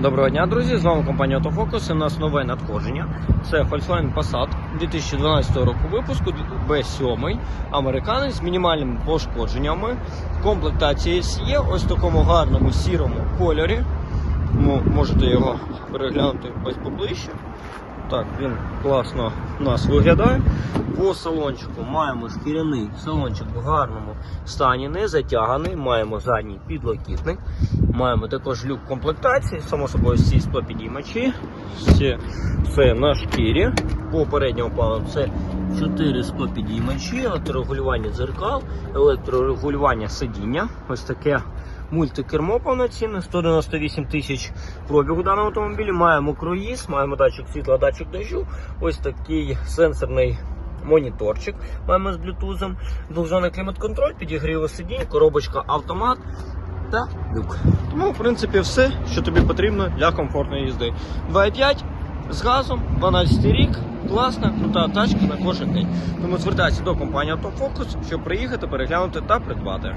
Доброго дня, друзі! З вами компанія Autofocus. і У нас нове надходження. Це Volkswagen Passat 2012 року випуску B7, американець з мінімальними пошкодженнями. Комплектація є ось в такому гарному сірому кольорі. Можете його переглянути ось поближче. Так, він класно у нас виглядає. По салончику маємо шкіряний салончик в гарному стані, не затяганий. Маємо задній підлокітник. Маємо також люк комплектації, само собою всі 100 підіймачі. Все, все на шкірі. По передньому плану це 4 100 підіймачі, електрорегулювання дзеркал, електрорегулювання сидіння. Ось таке мультикермо повноцінне, 198 тисяч пробігу даного автомобілі. Маємо круїз, маємо датчик світла, датчик дощу. Ось такий сенсорний моніторчик. Маємо з блютузом, двохзонний клімат-контроль, підігріви сидінь, коробочка автомат та люк. Тому, в принципі, все, що тобі потрібно для комфортної їзди. 2.5 з газом, 12 рік, класна, крута тачка на кожен день. Тому звертайся до компанії Автофокус, щоб приїхати, переглянути та придбати.